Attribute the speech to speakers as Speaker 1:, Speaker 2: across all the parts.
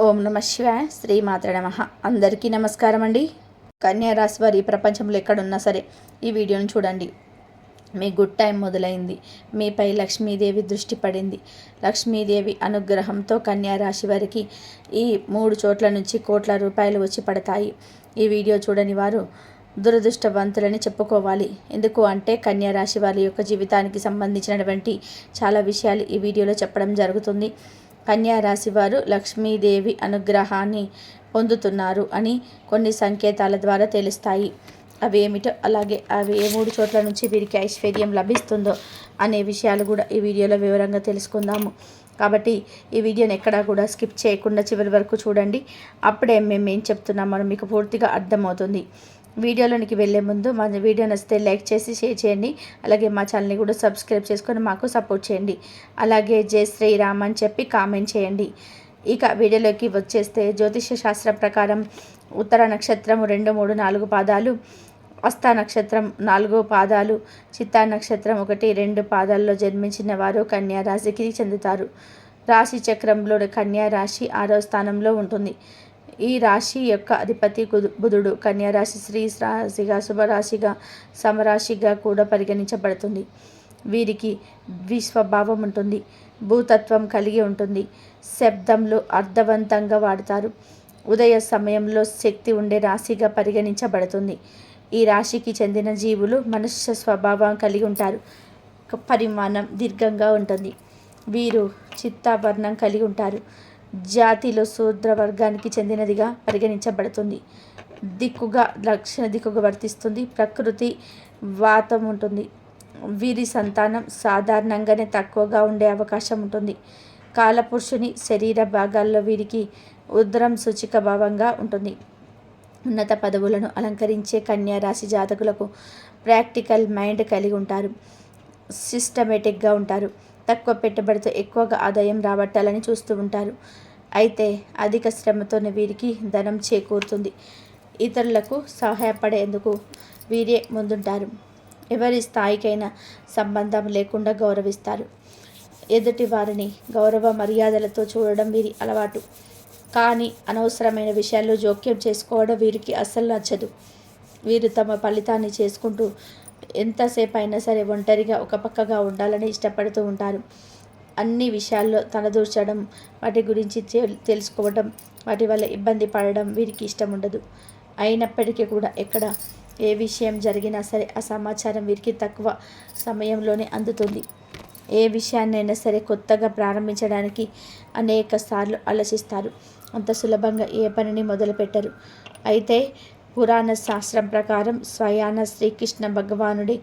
Speaker 1: ఓం నమ శివాయ శ్రీమాత్ర నమ. అందరికీ నమస్కారం అండి కన్యా రాశి వారి ప్రపంచంలో ఎక్కడున్నా సరే ఈ వీడియోని చూడండి. మీ గుడ్ టైం మొదలైంది. మీపై లక్ష్మీదేవి దృష్టి పడింది. లక్ష్మీదేవి అనుగ్రహంతో కన్యా రాశి వారికి ఈ మూడు చోట్ల నుంచి కోట్ల రూపాయలు వచ్చి పడతాయి. ఈ వీడియో చూడని వారు దురదృష్టవంతులని చెప్పుకోవాలి. ఎందుకు అంటే కన్యా రాశి వారి యొక్క జీవితానికి సంబంధించినటువంటి చాలా విషయాలు ఈ వీడియోలో చెప్పడం జరుగుతుంది. కన్యారాశి వారు లక్ష్మీదేవి అనుగ్రహాన్ని పొందుతున్నారు అని కొన్ని సంకేతాల ద్వారా తెలుస్తాయి. అవి ఏమిటో అలాగే అవి ఏ మూడు చోట్ల నుంచి వీరికి ఐశ్వర్యం లభిస్తుందో అనే విషయాలు కూడా ఈ వీడియోలో వివరంగా తెలుసుకుందాము. కాబట్టి ఈ వీడియోని ఎక్కడా కూడా స్కిప్ చేయకుండా చివరి వరకు చూడండి. అప్పుడే మేము ఏం చెప్తున్నామో మీకు పూర్తిగా అర్థమవుతుంది. వీడియోలోనికి వెళ్ళే ముందు మా వీడియో నచ్చితే లైక్ చేసి షేర్ చేయండి. అలాగే మా ఛానల్ని కూడా సబ్స్క్రైబ్ చేసుకొని మాకు సపోర్ట్ చేయండి. అలాగే జై శ్రీరామ్ అని చెప్పి కామెంట్ చేయండి. ఇక వీడియోలోకి వచ్చేస్తే జ్యోతిష శాస్త్రం ప్రకారం ఉత్తర నక్షత్రం రెండు మూడు నాలుగు పాదాలు అస్తా నక్షత్రం నాలుగో పాదాలు చిత్తా నక్షత్రం ఒకటి రెండు పాదాల్లో జన్మించిన వారు కన్యా రాశికి చెందుతారు. రాశి చక్రంలో కన్యా రాశి ఆరో స్థానంలో ఉంటుంది. ఈ రాశి యొక్క అధిపతి బుధుడు కన్యారాశి శ్రీ రాశిగా శుభరాశిగా సమరాశిగా కూడా పరిగణించబడుతుంది. వీరికి ద్విస్వభావం ఉంటుంది భూతత్వం కలిగి ఉంటుంది శబ్దంలో అర్థవంతంగా వాడతారు ఉదయ సమయంలో శక్తి ఉండే రాశిగా పరిగణించబడుతుంది. ఈ రాశికి చెందిన జీవులు మనుష్య స్వభావం కలిగి ఉంటారు పరిమాణం దీర్ఘంగా ఉంటుంది. వీరు చిత్తాభరణం కలిగి ఉంటారు జాతిలో శూద్ర వర్గానికి చెందినదిగా పరిగణించబడుతుంది. దిక్కుగా దక్షిణ దిక్కుగా వర్తిస్తుంది. ప్రకృతి వాతం ఉంటుంది. వీరి సంతానం సాధారణంగానే తక్కువగా ఉండే అవకాశం ఉంటుంది. కాలపురుషుని శరీర భాగాల్లో వీరికి ఉద్రం సూచిక భావంగా ఉంటుంది. ఉన్నత పదవులను అలంకరించే కన్యా రాశి జాతకులకు ప్రాక్టికల్ మైండ్ కలిగి ఉంటారు. సిస్టమేటిక్గా ఉంటారు. తక్కువ పెట్టుబడితో ఎక్కువగా ఆదాయం రాబట్టాలని చూస్తూ ఉంటారు. అయితే అధిక శ్రమతోనే వీరికి ధనం చేకూరుతుంది. ఇతరులకు సహాయపడేందుకు వీరే ముందుంటారు. ఎవరి స్థాయికైనా సంబంధం లేకుండా గౌరవిస్తారు. ఎదుటి వారిని గౌరవ మర్యాదలతో చూడడం వీరి అలవాటు. కానీ అనవసరమైన విషయాల్లో జోక్యం చేసుకోవడం వీరికి అస్సలు నచ్చదు. వీరు తమ ఫలితాన్ని చేసుకుంటూ ఎంతసేపు అయినా సరే ఒంటరిగా ఒక పక్కగా ఉండాలని ఇష్టపడుతూ ఉంటారు. అన్ని విషయాల్లో తలదూర్చడం వాటి గురించి తెలుసుకోవడం వాటి వల్ల ఇబ్బంది పడడం వీరికి ఇష్టం ఉండదు. అయినప్పటికీ కూడా ఎక్కడ ఏ విషయం జరిగినా సరే ఆ సమాచారం వీరికి తక్కువ సమయంలోనే అందుతుంది. ఏ విషయాన్నైనా సరే కొత్తగా ప్రారంభించడానికి అనేక సార్లు ఆలోచిస్తారు. అంత సులభంగా ఏ పనిని మొదలుపెట్టరు. అయితే పురాణ శాస్త్రం ప్రకారం స్వయాన శ్రీకృష్ణ భగవానుడి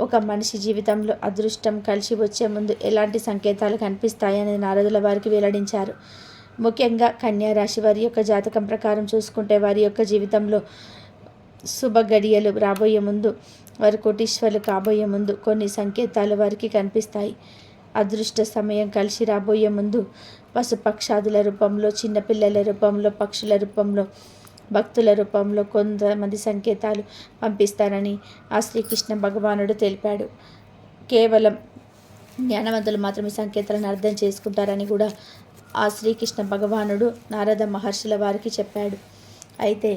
Speaker 1: ఒక మనిషి జీవితంలో అదృష్టం కలిసి వచ్చే ముందు ఎలాంటి సంకేతాలు కనిపిస్తాయని నారదుల వారికి వెల్లడించారు. ముఖ్యంగా కన్యా రాశి వారి యొక్క జాతకం ప్రకారం చూసుకుంటే వారి యొక్క జీవితంలో శుభ గడియలు రాబోయే ముందు వారి కోటీశ్వర్లు కాబోయే ముందు కొన్ని సంకేతాలు వారికి కనిపిస్తాయి. అదృష్ట సమయం కలిసి రాబోయే ముందు పశుపక్షాదుల రూపంలో చిన్నపిల్లల రూపంలో పక్షుల రూపంలో భక్తుల రూపంలో కొంతమంది సంకేతాలు పంపిస్తారని ఆ శ్రీకృష్ణ భగవానుడు తెలిపాడు. కేవలం జ్ఞానవంతులు మాత్రమే సంకేతాలను అర్థం చేసుకుంటారని కూడా ఆ శ్రీకృష్ణ భగవానుడు నారద మహర్షుల వారికి చెప్పాడు. అయితే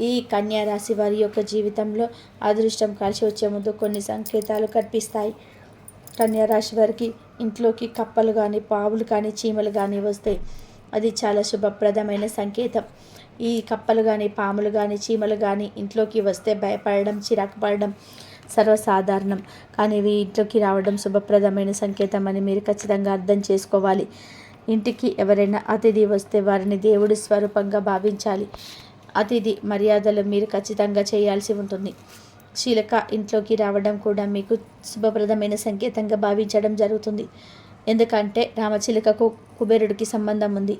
Speaker 1: ఈ కన్యా రాశి వారి యొక్క జీవితంలో అదృష్టం కలిసి వచ్చే ముందు కొన్ని సంకేతాలు కనిపిస్తాయి. కన్యా రాశి వారికి ఇంట్లోకి కప్పలు కానీ పావులు కానీ చీమలు కానీ వస్తే అది చాలా శుభప్రదమైన సంకేతం. ఈ కప్పలు కానీ పాములు కానీ చీమలు కానీ ఇంట్లోకి వస్తే భయపడడం చిరాకు పడడం సర్వసాధారణం. కానీ ఇవి ఇంట్లోకి రావడం శుభప్రదమైన సంకేతం అని మీరు ఖచ్చితంగా అర్థం చేసుకోవాలి. ఇంటికి ఎవరైనా అతిథి వస్తే వారిని దేవుడి స్వరూపంగా భావించాలి. అతిథి మర్యాదలు మీరు ఖచ్చితంగా చేయాల్సి ఉంటుంది. శీలక ఇంట్లోకి రావడం కూడా మీకు శుభప్రదమైన సంకేతంగా భావించడం జరుగుతుంది. ఎందుకంటే రామచిలుకకు కుబేరుడికి సంబంధం ఉంది.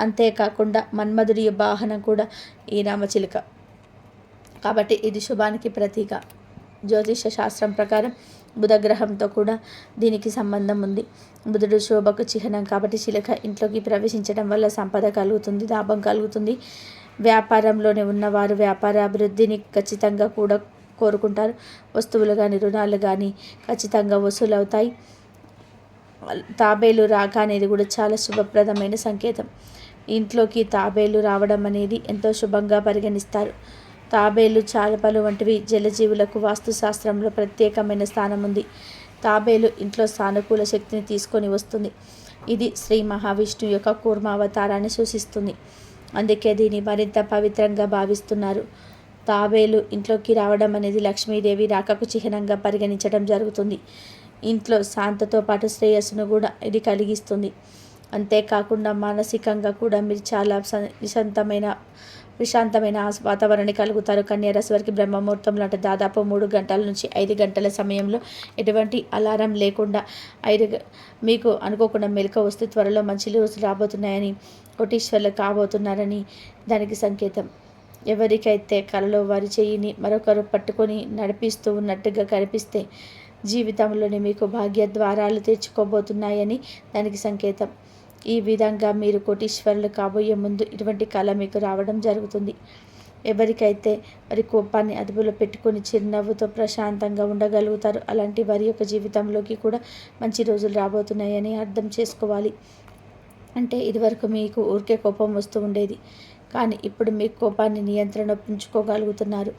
Speaker 1: అంతేకాకుండా మన్మధుడి వాహనం కూడా ఈ రామచిలుక. కాబట్టి ఇది శుభానికి ప్రతీక. జ్యోతిష శాస్త్రం ప్రకారం బుధగ్రహంతో కూడా దీనికి సంబంధం ఉంది. బుధుడు శోభకు చిహ్నం కాబట్టి చిలక ఇంట్లోకి ప్రవేశించడం వల్ల సంపద కలుగుతుంది లాభం కలుగుతుంది. వ్యాపారంలోనే ఉన్నవారు వ్యాపార అభివృద్ధిని ఖచ్చితంగా కూడా కోరుకుంటారు. వస్తువులు కానీ రుణాలు కానీ ఖచ్చితంగా వసూలవుతాయి. తాబేలు రాక అనేది కూడా చాలా శుభప్రదమైన సంకేతం. ఇంట్లోకి తాబేలు రావడం అనేది ఎంతో శుభంగా పరిగణిస్తారు. తాబేలు చాలపలు వంటివి జలజీవులకు వాస్తుశాస్త్రంలో ప్రత్యేకమైన స్థానం ఉంది. తాబేలు ఇంట్లో సానుకూల శక్తిని తీసుకొని వస్తుంది. ఇది శ్రీ మహావిష్ణు యొక్క కూర్మావతారాన్ని సూచిస్తుంది. అందుకే దీన్ని మరింత పవిత్రంగా భావిస్తున్నారు. తాబేలు ఇంట్లోకి రావడం అనేది లక్ష్మీదేవి రాకకు చిహ్నంగా పరిగణించడం జరుగుతుంది. ఇంట్లో శాంతతో పాటు శ్రేయస్సును కూడా ఇది కలిగిస్తుంది. అంతేకాకుండా మానసికంగా కూడా మీరు చాలా విశాంతమైన ప్రశాంతమైన వాతావరణాన్ని కలుగుతారు. కన్యారాశి వారికి బ్రహ్మముహూర్తంలో అంటే దాదాపు మూడు గంటల నుంచి ఐదు గంటల సమయంలో ఎటువంటి అలారం లేకుండా ఐదు మీకు అనుకోకుండా మెలక వస్తే త్వరలో మంచి రోజులు రాబోతున్నాయని కోటీశ్వర్లు కాబోతున్నారని దానికి సంకేతం. ఎవరికైతే కలలో వారి చేయిని మరొకరు పట్టుకొని నడిపిస్తూ ఉన్నట్టుగా కనిపిస్తే జీవితంలోని మీకు భాగ్య ద్వారాలు తెచ్చుకోబోతున్నాయని దానికి సంకేతం. ఈ విధంగా మీరు కోటీశ్వరులు కాబోయే ముందు ఇటువంటి కళ మీకు రావడం జరుగుతుంది. ఎవరికైతే వారి కోపాన్ని అదుపులో పెట్టుకొని చిరునవ్వుతో ప్రశాంతంగా ఉండగలుగుతారు అలాంటి వారి యొక్క జీవితంలోకి కూడా మంచి రోజులు రాబోతున్నాయని అర్థం చేసుకోవాలి. అంటే ఇదివరకు మీకు ఊరికే కోపం వస్తూ ఉండేది. కానీ ఇప్పుడు మీ కోపాన్ని నియంత్రణ పుంచుకోగలుగుతున్నారు.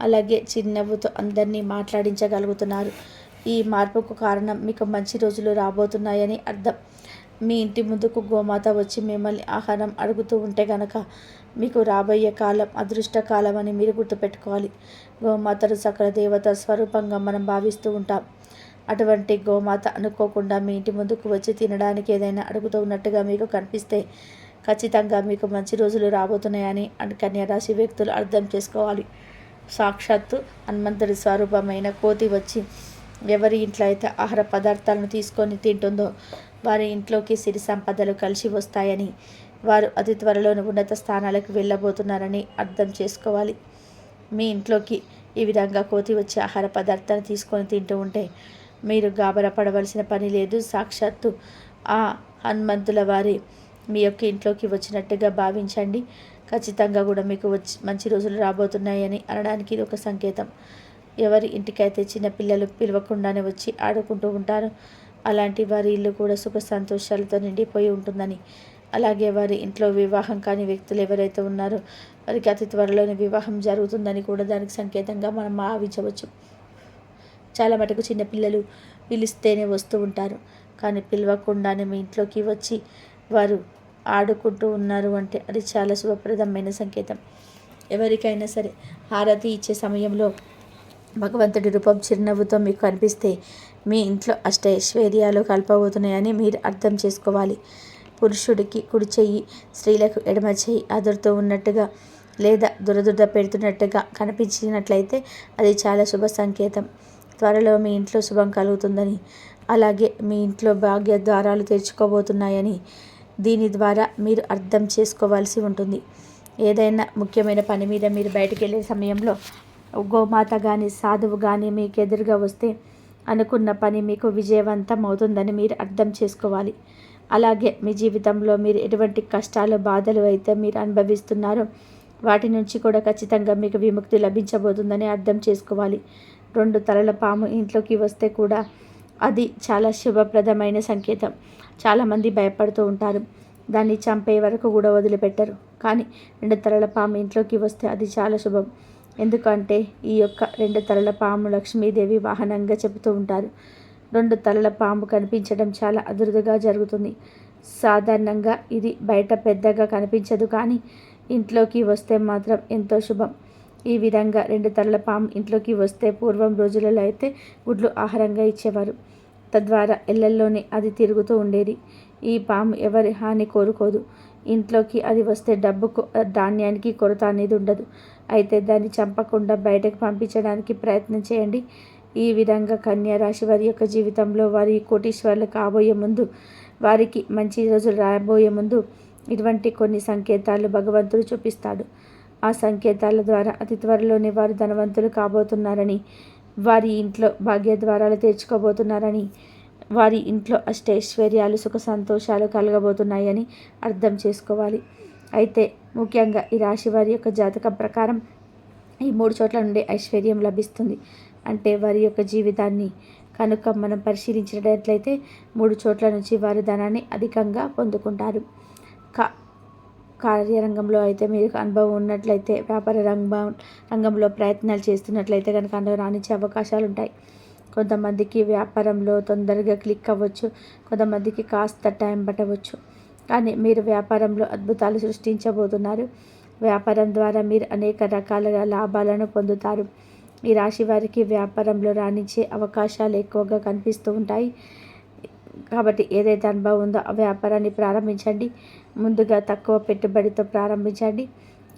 Speaker 1: అలాగే చిరునవ్వుతో అందరినీ మాట్లాడించగలుగుతున్నారు. ఈ మార్పుకు కారణం మీకు మంచి రోజులు రాబోతున్నాయని అర్థం. మీ ఇంటి ముందుకు గోమాత వచ్చి మిమ్మల్ని ఆహారం అడుగుతూ ఉంటే గనక మీకు రాబోయే కాలం అదృష్ట కాలం అని మీరు గుర్తుపెట్టుకోవాలి. గోమాతను సకల దేవత స్వరూపంగా మనం భావిస్తూ ఉంటాం. అటువంటి గోమాత అనుకోకుండా మీ ఇంటి ముందుకు వచ్చి తినడానికి ఏదైనా అడుగుతూ ఉన్నట్టుగా మీకు కనిపిస్తే ఖచ్చితంగా మీకు మంచి రోజులు రాబోతున్నాయని కన్యరాశి వ్యక్తులు అర్థం చేసుకోవాలి. సాక్షాత్తు హనుమంతుడి స్వరూపమైన కోతి వచ్చి ఎవరి ఇంట్లో అయితే ఆహార పదార్థాలను తీసుకొని తింటుందో వారి ఇంట్లోకి సిరి సంపదలు కలిసి వస్తాయని వారు అతి త్వరలోని ఉన్నత స్థానాలకు వెళ్ళబోతున్నారని అర్థం చేసుకోవాలి. మీ ఇంట్లోకి ఈ విధంగా కోతి వచ్చి ఆహార పదార్థాలు తీసుకొని తింటూ ఉంటే మీరు గాబరపడవలసిన పని లేదు. సాక్షాత్తు ఆ హనుమంతుల వారి మీ యొక్క ఇంట్లోకి వచ్చినట్టుగా భావించండి. ఖచ్చితంగా కూడా మీకు వచ్చి మంచి రోజులు రాబోతున్నాయని అనడానికి ఇది ఒక సంకేతం. ఎవరి ఇంటికైతే చిన్న పిల్లలు పిలవకుండానే వచ్చి ఆడుకుంటూ ఉంటారు అలాంటి వారి ఇల్లు కూడా సుఖ సంతోషాలతో నిండిపోయి ఉంటుందని. అలాగే వారి ఇంట్లో వివాహం కాని వ్యక్తులు ఎవరైతే ఉన్నారో వారికి అతి త్వరలోనే వివాహం జరుగుతుందని కూడా దానికి సంకేతంగా మనం భావించవచ్చు. చాలా మటుకు చిన్నపిల్లలు పిలిస్తేనే వస్తూ ఉంటారు. కానీ పిలవకుండానే మీ ఇంట్లోకి వచ్చి వారు ఆడుకుంటూ ఉన్నారు అంటే అది చాలా శుభప్రదమైన సంకేతం. ఎవరికైనా సరే హారతి ఇచ్చే సమయంలో భగవంతుడి రూపం చిరునవ్వుతో మీకు కనిపిస్తే మీ ఇంట్లో అష్టైశ్వర్యాలు కలపబోతున్నాయని మీరు అర్థం చేసుకోవాలి. పురుషుడికి కుడి చెయ్యి స్త్రీలకు ఎడమ చెయ్యి అదురుతూ ఉన్నట్టుగా లేదా దురదురద పెడుతున్నట్టుగా కనిపించినట్లయితే అది చాలా శుభ సంకేతం. త్వరలో మీ ఇంట్లో శుభం కలుగుతుందని అలాగే మీ ఇంట్లో భాగ్య ద్వారాలు తెరుచుకోబోతున్నాయని దీని ద్వారా మీరు అర్థం చేసుకోవాల్సి ఉంటుంది. ఏదైనా ముఖ్యమైన పని మీద మీరు బయటకు వెళ్ళే సమయంలో గోమాత కానీ సాధువు కానీ మీకు ఎదురుగా వస్తే అనుకున్న పని మీకు విజయవంతం అవుతుందని మీరు అర్థం చేసుకోవాలి. అలాగే మీ జీవితంలో మీరు ఎటువంటి కష్టాలు బాధలు అయితే మీరు అనుభవిస్తున్నారో వాటి నుంచి కూడా ఖచ్చితంగా మీకు విముక్తి లభించబోతుందని అర్థం చేసుకోవాలి. రెండు తలల పాము ఇంట్లోకి వస్తే కూడా అది చాలా శుభప్రదమైన సంకేతం. చాలామంది భయపడుతూ ఉంటారు. దాన్ని చంపే వరకు కూడా వదిలిపెట్టరు. కానీ రెండు తలల పాము ఇంట్లోకి వస్తే అది చాలా శుభం. ఎందుకంటే ఈ యొక్క రెండు తలల పాము లక్ష్మీదేవి వాహనంగా చెబుతూ ఉంటారు. రెండు తలల పాము కనిపించడం చాలా అదురుదుగా జరుగుతుంది. సాధారణంగా ఇది బయట పెద్దగా కనిపించదు కానీ ఇంట్లోకి వస్తే మాత్రం ఎంతో శుభం. ఈ విధంగా రెండు తలల పాము ఇంట్లోకి వస్తే పూర్వం రోజులలో అయితే గుడ్లు ఆహారంగా ఇచ్చేవారు. తద్వారా ఇళ్ళల్లోనే అది తిరుగుతూ ఉండేది. ఈ పాము ఎవరి హాని కోరుకోదు. ఇంట్లోకి అది వస్తే డబ్బుకు ధాన్యానికి కొరత అనేది ఉండదు. అయితే దాన్ని చంపకుండా బయటకు పంపించడానికి ప్రయత్నం చేయండి. ఈ విధంగా కన్యా రాశి వారి యొక్క జీవితంలో వారి కోటీశ్వర్లు కాబోయే ముందు వారికి మంచి రోజులు రాబోయే ముందు ఇటువంటి కొన్ని సంకేతాలు భగవంతుడు చూపిస్తాడు. ఆ సంకేతాల ద్వారా అతి త్వరలోనే వారు ధనవంతులు కాబోతున్నారని వారి ఇంట్లో భాగ్యద్వారాలు తెరుచుకోబోతున్నారని వారి ఇంట్లో అష్టైశ్వర్యాలు సుఖ సంతోషాలు కలగబోతున్నాయని అర్థం చేసుకోవాలి. అయితే ముఖ్యంగా ఈ రాశి వారి యొక్క జాతకం ప్రకారం ఈ మూడు చోట్ల నుండి ఐశ్వర్యం లభిస్తుంది. అంటే వారి యొక్క జీవితాన్ని కనుక మనం పరిశీలించినట్లయితే మూడు చోట్ల నుంచి వారి ధనాన్ని అధికంగా పొందుకుంటారు. కా కార్యరంగంలో అయితే మీకు అనుభవం ఉన్నట్లయితే వ్యాపార రంగం రంగంలో ప్రయత్నాలు చేస్తున్నట్లయితే కనుక అందులో రాణించే అవకాశాలు ఉంటాయి కొంతమందికి వ్యాపారంలో తొందరగా క్లిక్ అవ్వచ్చు కొంతమందికి కాస్త టైం పట్టవచ్చు. కానీ మీరు వ్యాపారంలో అద్భుతాలు సృష్టించబోతున్నారు. వ్యాపారం ద్వారా మీరు అనేక రకాలుగా లాభాలను పొందుతారు. ఈ రాశి వారికి వ్యాపారంలో రాణించే అవకాశాలు ఎక్కువగా కనిపిస్తూ ఉంటాయి. కాబట్టి ఏదైతే అనుభవం ఉందో ఆ వ్యాపారాన్ని ప్రారంభించండి. ముందుగా తక్కువ పెట్టుబడితో ప్రారంభించండి.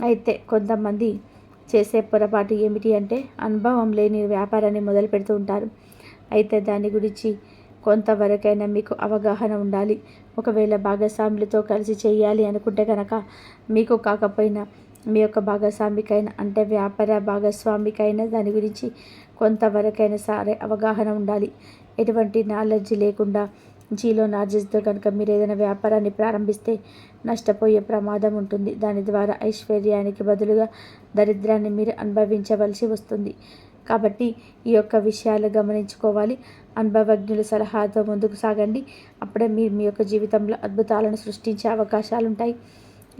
Speaker 1: అయితే కొంతమంది చేసే పొరపాటు ఏమిటి అంటే అనుభవం లేని వ్యాపారాన్ని మొదలు పెడుతూ ఉంటారు. అయితే దాని గురించి కొంతవరకైనా మీకు అవగాహన ఉండాలి. ఒకవేళ భాగస్వాములతో కలిసి చేయాలి అనుకుంటే కనుక మీకు కాకపోయినా మీ యొక్క భాగస్వామికైనా అంటే వ్యాపార భాగస్వామికైనా దాని గురించి కొంతవరకైనా సరే అవగాహన ఉండాలి. ఎటువంటి నాలెడ్జ్ లేకుండా జీలో నార్జెస్తో కనుక మీరు ఏదైనా వ్యాపారాన్ని ప్రారంభిస్తే నష్టపోయే ప్రమాదం ఉంటుంది. దాని ద్వారా ఐశ్వర్యానికి బదులుగా దరిద్రాన్ని మీరు అనుభవించవలసి వస్తుంది. కాబట్టి ఈ యొక్క విషయాలు గమనించుకోవాలి. అనుభవజ్ఞుల సలహాతో ముందుకు సాగండి. అప్పుడే మీరు మీ యొక్క జీవితంలో అద్భుతాలను సృష్టించే అవకాశాలు ఉంటాయి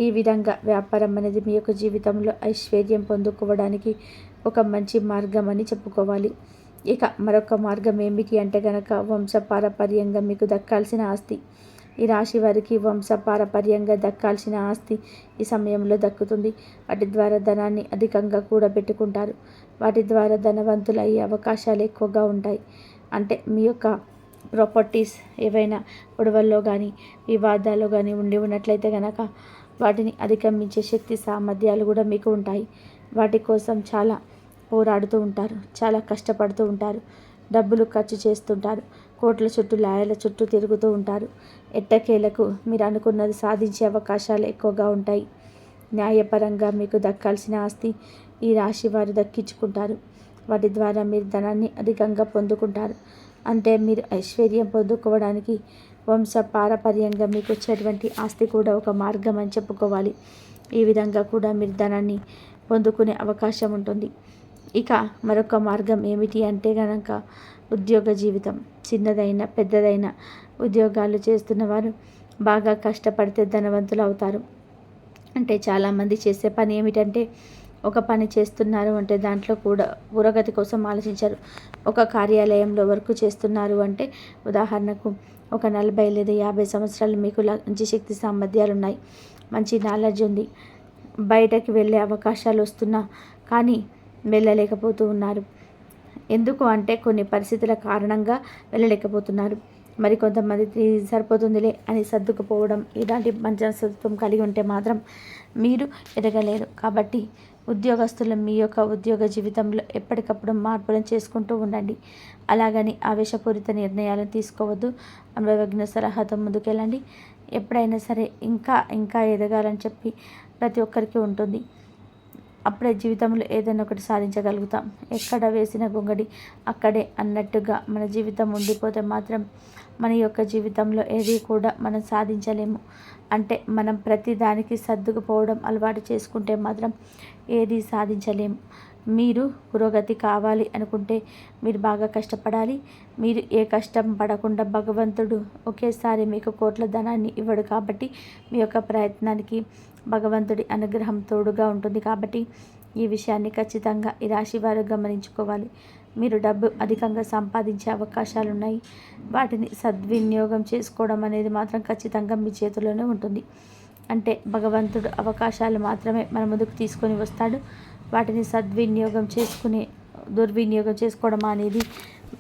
Speaker 1: ఈ విధంగా వ్యాపారం అనేది మీ యొక్క జీవితంలో ఐశ్వర్యం పొందుకోవడానికి ఒక మంచి మార్గం అని చెప్పుకోవాలి. ఇక మరొక మార్గం ఏమిటి అంటే కనుక వంశపారపర్యంగా మీకు దక్కాల్సిన ఆస్తి. ఈ రాశి వారికి వంశపారపర్యంగా దక్కాల్సిన ఆస్తి ఈ సమయంలో దక్కుతుంది. వాటి ద్వారా ధనాన్ని అధికంగా కూడబెట్టుకుంటారు వాటి ద్వారా ధనవంతులు అయ్యే అవకాశాలు ఎక్కువగా ఉంటాయి. అంటే మీ యొక్క ప్రాపర్టీస్ ఏవైనా గొడవల్లో కానీ వివాదాల్లో కానీ ఉండి ఉన్నట్లయితే కనుక వాటిని అధిగమించే శక్తి సామర్థ్యాలు కూడా మీకు ఉంటాయి. వాటి కోసం చాలా పోరాడుతూ ఉంటారు. చాలా కష్టపడుతూ ఉంటారు. డబ్బులు ఖర్చు చేస్తుంటారు. కోట్ల చుట్టూ లాయల చుట్టూ తిరుగుతూ ఉంటారు. ఎట్టకేలకు మీరు అనుకున్నది సాధించే అవకాశాలు ఎక్కువగా ఉంటాయి. న్యాయపరంగా మీకు దక్కాల్సిన ఆస్తి ఈ రాశి వారు దక్కించుకుంటారు. వాటి ద్వారా మీరు ధనాన్ని అధికంగా పొందుకుంటారు. అంటే మీరు ఐశ్వర్యం పొందుకోవడానికి వంశ పారపర్యంగా మీకు వచ్చేటువంటి ఆస్తి కూడా ఒక మార్గం అని చెప్పుకోవాలి. ఈ విధంగా కూడా మీరు ధనాన్ని పొందుకునే అవకాశం ఉంటుంది. ఇక మరొక మార్గం ఏమిటి అంటే కనుక ఉద్యోగ జీవితం. చిన్నదైన పెద్దదైన ఉద్యోగాలు చేస్తున్న వారు బాగా కష్టపడితే ధనవంతులు అవుతారు. అంటే చాలామంది చేసే పని ఏమిటంటే ఒక పని చేస్తున్నారు అంటే దాంట్లో కూడా పురోగతి కోసం ఆలోచించారు. ఒక కార్యాలయంలో వర్క్ చేస్తున్నారు అంటే ఉదాహరణకు ఒక నలభై లేదా యాభై సంవత్సరాలు మీకు మంచి శక్తి సామర్థ్యాలు ఉన్నాయి. మంచి నాలెడ్జ్ ఉంది. బయటకి వెళ్ళే అవకాశాలు వస్తున్నా కానీ వెళ్ళలేకపోతూ ఉన్నారు. ఎందుకు అంటే కొన్ని పరిస్థితుల కారణంగా వెళ్ళలేకపోతున్నారు. మరి కొంతమంది సరిపోతుందిలే అని సర్దుకుపోవడం ఇలాంటి మనస్తత్వం కలిగి ఉంటే మాత్రం మీరు ఎదగలేరు. కాబట్టి ఉద్యోగస్తులు మీ యొక్క ఉద్యోగ జీవితంలో ఎప్పటికప్పుడు మార్పులను చేసుకుంటూ ఉండండి. అలాగని ఆవేశపూరిత నిర్ణయాలను తీసుకోవద్దు. అనుభవజ్ఞ సలహాతో ముందుకెళ్ళండి. ఎప్పుడైనా సరే ఇంకా ఇంకా ఎదగాలని చెప్పి ప్రతి ఒక్కరికి ఉంటుంది. అప్పుడే జీవితంలో ఏదైనా ఒకటి సాధించగలుగుతాం. ఎక్కడ వేసిన గొంగడి అక్కడే అన్నట్టుగా మన జీవితం ఉండిపోతే మాత్రం మన యొక్క జీవితంలో ఏది కూడా మనం సాధించలేము. అంటే మనం ప్రతిదానికి సర్దుకుపోవడం అలవాటు చేసుకుంటే మాత్రం ఏది సాధించలేము. మీరు పురోగతి కావాలి అనుకుంటే మీరు బాగా కష్టపడాలి. మీరు ఏ కష్టం పడకుండా భగవంతుడు ఒకేసారి మీకు కోట్ల ధనాన్ని ఇవ్వడు కాబట్టి మీ యొక్క ప్రయత్నానికి భగవంతుడి అనుగ్రహం తోడుగా ఉంటుంది కాబట్టి ఈ విషయాన్ని ఖచ్చితంగా ఈ రాశి వారు గమనించుకోవాలి. మీరు డబ్బు అధికంగా సంపాదించే అవకాశాలు ఉన్నాయి వాటిని సద్వినియోగం చేసుకోవడం అనేది మాత్రం ఖచ్చితంగా మీ చేతిలోనే ఉంటుంది. అంటే భగవంతుడు అవకాశాలు మాత్రమే మన ముందుకు తీసుకొని వస్తాడు. వాటిని సద్వినియోగం చేసుకునే దుర్వినియోగం చేసుకోవడం అనేది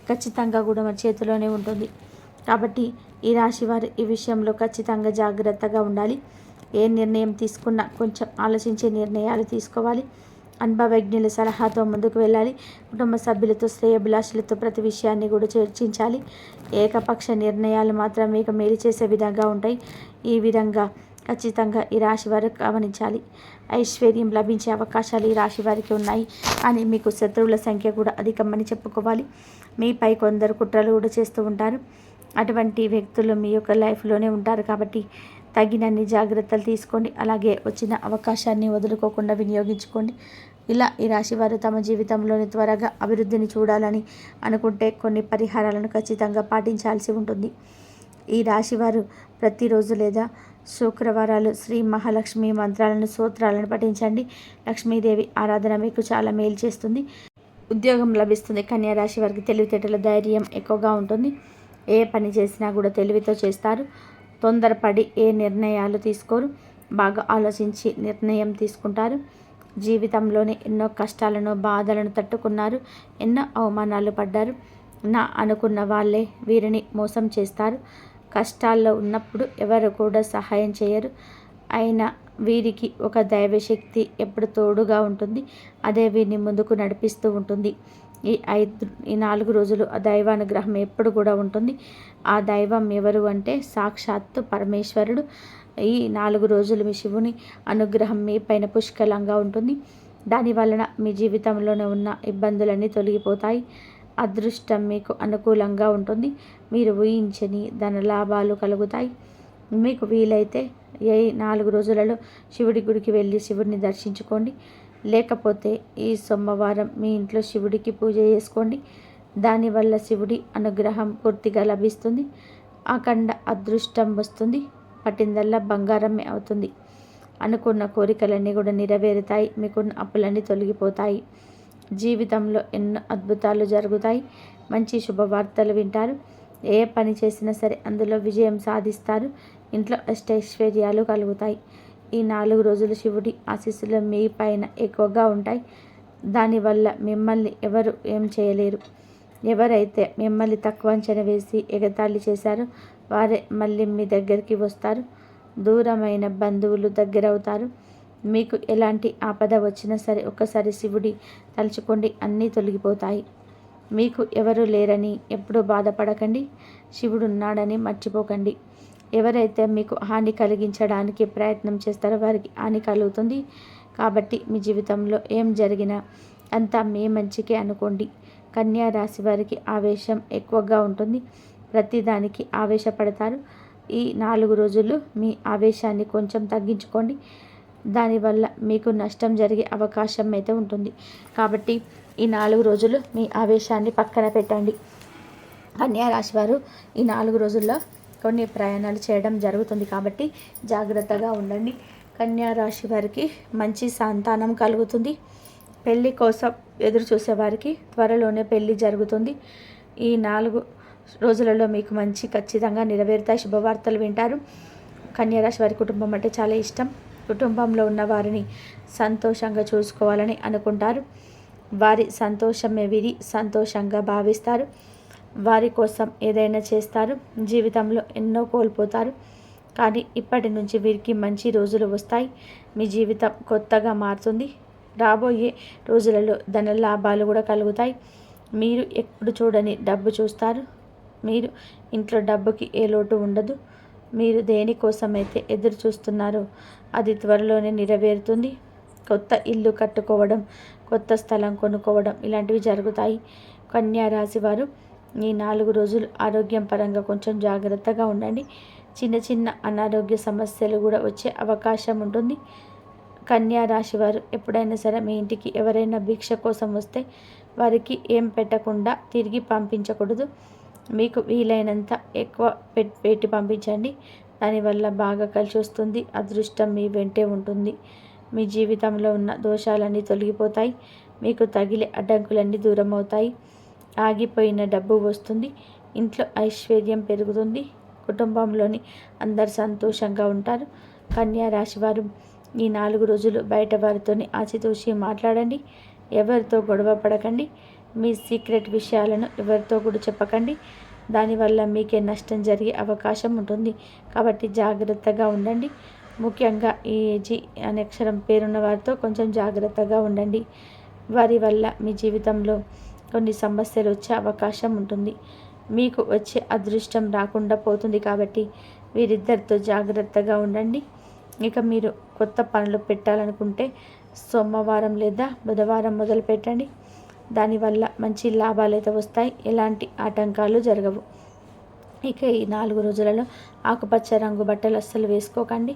Speaker 1: ఖచ్చితంగా కూడా మన చేతిలోనే ఉంటుంది. కాబట్టి ఈ రాశి వారు ఈ విషయంలో ఖచ్చితంగా జాగ్రత్తగా ఉండాలి. ఏ నిర్ణయం తీసుకున్నా కొంచెం ఆలోచించే నిర్ణయాలు తీసుకోవాలి. అనుభవజ్ఞుల సలహాతో ముందుకు వెళ్ళాలి. కుటుంబ సభ్యులతో శ్రేయభిలాషులతో ప్రతి విషయాన్ని కూడా చర్చించాలి. ఏకపక్ష నిర్ణయాలు మాత్రం మీకు మేలు చేసే విధంగా ఉంటాయి. ఈ విధంగా ఖచ్చితంగా ఈ రాశి వారు గమనించాలి. ఐశ్వర్యం లభించే అవకాశాలు ఈ రాశి వారికి ఉన్నాయి కానీ మీకు శత్రువుల సంఖ్య కూడా అధికమని చెప్పుకోవాలి. మీపై కొందరు కుట్రలు కూడా చేస్తూ ఉంటారు. అటువంటి వ్యక్తులు మీ యొక్క లైఫ్లోనే ఉంటారు కాబట్టి తగినన్ని జాగ్రత్తలు తీసుకోండి. అలాగే వచ్చిన అవకాశాన్ని వదులుకోకుండా వినియోగించుకోండి. ఇలా ఈ రాశివారు తమ జీవితంలోని త్వరగా అభివృద్ధిని చూడాలని అనుకుంటే కొన్ని పరిహారాలను ఖచ్చితంగా పాటించాల్సి ఉంటుంది. ఈ రాశివారు ప్రతిరోజు లేదా శుక్రవారాలు శ్రీ మహాలక్ష్మి మంత్రాలను సూత్రాలను పఠించండి. లక్ష్మీదేవి ఆరాధన మీకు చాలా మేలు చేస్తుంది. ఉద్యోగం లభిస్తుంది. కన్యా రాశి వారికి తెలివితేటల ధైర్యం ఎక్కువగా ఉంటుంది. ఏ పని చేసినా కూడా తెలివితో చేస్తారు. తొందరపడి ఏ నిర్ణయాలు తీసుకోరు. బాగా ఆలోచించి నిర్ణయం తీసుకుంటారు. జీవితంలోని ఎన్నో కష్టాలను బాధలను తట్టుకున్నారు. ఎన్నో అవమానాలు పడ్డారు. నా అనుకున్న వాళ్ళే వీరిని మోసం చేస్తారు. కష్టాల్లో ఉన్నప్పుడు ఎవరు కూడా సహాయం చేయరు. అయినా వీరికి ఒక దైవశక్తి ఎప్పుడు తోడుగా ఉంటుంది. అదే వీరిని ముందుకు నడిపిస్తూ ఉంటుంది. ఈ ఐదు ఈ నాలుగు రోజులు ఆ దైవానుగ్రహం ఎప్పుడు కూడా ఉంటుంది. ఆ దైవం ఎవరు అంటే సాక్షాత్తు పరమేశ్వరుడు. ఈ నాలుగు రోజులు మీ శివుని అనుగ్రహం మీ పైన పుష్కలంగా ఉంటుంది. దాని వలన మీ జీవితంలోనే ఉన్న ఇబ్బందులన్నీ తొలగిపోతాయి. అదృష్టం మీకు అనుకూలంగా ఉంటుంది. మీరు ఊహించని ధన లాభాలు కలుగుతాయి. మీకు వీలైతే ఏ నాలుగు రోజులలో శివుడి గుడికి వెళ్ళి శివుడిని దర్శించుకోండి. లేకపోతే ఈ సోమవారం మీ ఇంట్లో శివుడికి పూజ చేసుకోండి. దానివల్ల శివుడి అనుగ్రహం పూర్తిగా లభిస్తుంది. అఖండ అదృష్టం వస్తుంది. పట్టిందల్లా బంగారమే అవుతుంది. అనుకున్న కోరికలన్నీ కూడా నెరవేరుతాయి. మీకున్న అప్పులన్నీ తొలగిపోతాయి. జీవితంలో ఎన్నో అద్భుతాలు జరుగుతాయి. మంచి శుభవార్తలు వింటారు. ఏ పని చేసినా సరే అందులో విజయం సాధిస్తారు. ఇంట్లో అష్టైశ్వర్యాలు కలుగుతాయి. ఈ నాలుగు రోజులు శివుడి ఆశీస్సులు మీ పైన ఎక్కువగా ఉంటాయి. దానివల్ల మిమ్మల్ని ఎవరు ఏం చేయలేరు. ఎవరైతే మిమ్మల్ని తక్కువ అంచనా వేసి ఎగతాళి చేశారో వారే మళ్ళీ మీ దగ్గరికి వస్తారు. దూరమైన బంధువులు దగ్గరవుతారు మీకు ఎలాంటి ఆపద వచ్చినా సరే ఒక్కసారి శివుడి తలుచుకోండి అన్నీ తొలగిపోతాయి. మీకు ఎవరు లేరని ఎప్పుడూ బాధపడకండి. శివుడు ఉన్నాడని మర్చిపోకండి. ఎవరైతే మీకు హాని కలిగించడానికి ప్రయత్నం చేస్తారో వారికి హాని కలుగుతుంది. కాబట్టి మీ జీవితంలో ఏం జరిగినా అంతా మీ మంచికే అనుకోండి. కన్యా రాశి వారికి ఆవేశం ఎక్కువగా ఉంటుంది. ప్రతిదానికి ఆవేశపడతారు. ఈ నాలుగు రోజులు మీ ఆవేశాన్ని కొంచెం తగ్గించుకోండి. దానివల్ల మీకు నష్టం జరిగే అవకాశం అయితే ఉంటుంది. కాబట్టి ఈ నాలుగు రోజులు మీ ఆవేశాన్ని పక్కన పెట్టండి. కన్యా రాశి వారు ఈ నాలుగు రోజుల్లో కొన్ని ప్రయాణాలు చేయడం జరుగుతుంది కాబట్టి జాగ్రత్తగా ఉండండి. కన్యా రాశి వారికి మంచి సంతానం కలుగుతుంది. పెళ్ళి కోసం ఎదురు చూసేవారికి త్వరలోనే పెళ్ళి జరుగుతుంది. ఈ నాలుగు రోజులలో మీకు మంచి ఖచ్చితంగా నెరవేరుతాయి. శుభవార్తలు వింటారు. కన్యారాశి వారి కుటుంబం అంటే చాలా ఇష్టం. కుటుంబంలో ఉన్న వారిని సంతోషంగా చూసుకోవాలని అనుకుంటారు. వారి సంతోషమే విరి సంతోషంగా భావిస్తారు. వారి కోసం ఏదైనా చేస్తారు జీవితంలో ఎన్నో కోల్పోతారు. కానీ ఇప్పటి నుంచి వీరికి మంచి రోజులు వస్తాయి. మీ జీవితం కొత్తగా మారుతుంది. రాబోయే రోజులలో ధన లాభాలు కూడా కలుగుతాయి. మీరు ఎప్పుడు చూడని డబ్బు చూస్తారు. మీరు ఇంట్లో డబ్బుకి ఏ లోటు ఉండదు. మీరు దేనికోసమైతే ఎదురు చూస్తున్నారో అది త్వరలోనే నెరవేరుతుంది. కొత్త ఇల్లు కట్టుకోవడం కొత్త స్థలం కొనుక్కోవడం ఇలాంటివి జరుగుతాయి. కన్యా రాశి వారు ఈ నాలుగు రోజులు ఆరోగ్యం పరంగా కొంచెం జాగ్రత్తగా ఉండండి. చిన్న చిన్న అనారోగ్య సమస్యలు కూడా వచ్చే అవకాశం ఉంటుంది. కన్యా రాశి వారు ఎప్పుడైనా సరే మీ ఇంటికి ఎవరైనా భిక్ష కోసం వస్తే వారికి ఏం పెట్టకుండా తిరిగి పంపించకూడదు. మీకు వీలైనంత ఎక్కువ పెట్టి పంపించండి. దానివల్ల బాగా కలిసి వస్తుంది. అదృష్టం మీ వెంటే ఉంటుంది. మీ జీవితంలో ఉన్న దోషాలన్నీ తొలగిపోతాయి. మీకు తగిలే అడ్డంకులన్నీ దూరం అవుతాయి ఆగిపోయిన డబ్బు వస్తుంది. ఇంట్లో ఐశ్వర్యం పెరుగుతుంది. కుటుంబంలోని అందరు సంతోషంగా ఉంటారు. కన్యా రాశివారు ఈ నాలుగు రోజులు బయట వారితోని ఆచితూచి మాట్లాడండి. ఎవరితో గొడవ పడకండి. మీ సీక్రెట్ విషయాలను ఎవరితో కూడా చెప్పకండి. దానివల్ల మీకే నష్టం జరిగే అవకాశం ఉంటుంది. కాబట్టి జాగ్రత్తగా ఉండండి. ముఖ్యంగా ఈ ఏజీ అనే అక్షరం పేరున్న వారితో కొంచెం జాగ్రత్తగా ఉండండి. వారి వల్ల మీ జీవితంలో కొన్ని సమస్యలు వచ్చే అవకాశం ఉంటుంది. మీకు వచ్చే అదృష్టం రాకుండా పోతుంది కాబట్టి వీరిద్దరితో జాగ్రత్తగా ఉండండి. ఇక మీరు కొత్త పనులు పెట్టాలనుకుంటే సోమవారం లేదా బుధవారం మొదలు పెట్టండి. దానివల్ల మంచి లాభాలు అయితే వస్తాయి. ఎలాంటి ఆటంకాలు జరగవు. ఇక ఈ నాలుగు రోజులలో ఆకుపచ్చ రంగు బట్టలు అస్సలు వేసుకోకండి.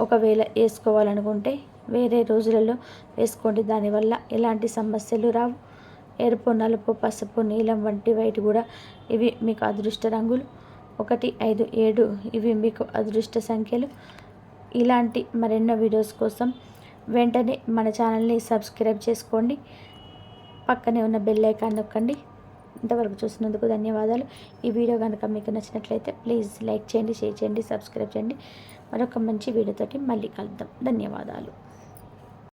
Speaker 1: ఒకవేళ వేసుకోవాలనుకుంటే వేరే రోజులలో వేసుకోండి. దానివల్ల ఎలాంటి సమస్యలు రావు. ఎరుపు నలుపు పసుపు నీలం వంటి వైట్ కూడా ఇవి మీకు అదృష్ట రంగులు. ఒకటి ఐదు ఏడు ఇవి మీకు అదృష్ట సంఖ్యలు. ఇలాంటి మరెన్నో వీడియోస్ కోసం వెంటనే మన ఛానల్ని సబ్స్క్రైబ్ చేసుకోండి. పక్కనే ఉన్న బెల్ ఐకాన్ నొక్కండి. ఇంతవరకు చూసినందుకు ధన్యవాదాలు. ఈ వీడియో కనుక మీకు నచ్చినట్లయితే ప్లీజ్ లైక్ చేయండి షేర్ చేయండి సబ్స్క్రైబ్ చేయండి. మరొక మంచి వీడియోతోటి మళ్ళీ కలుద్దాం. ధన్యవాదాలు.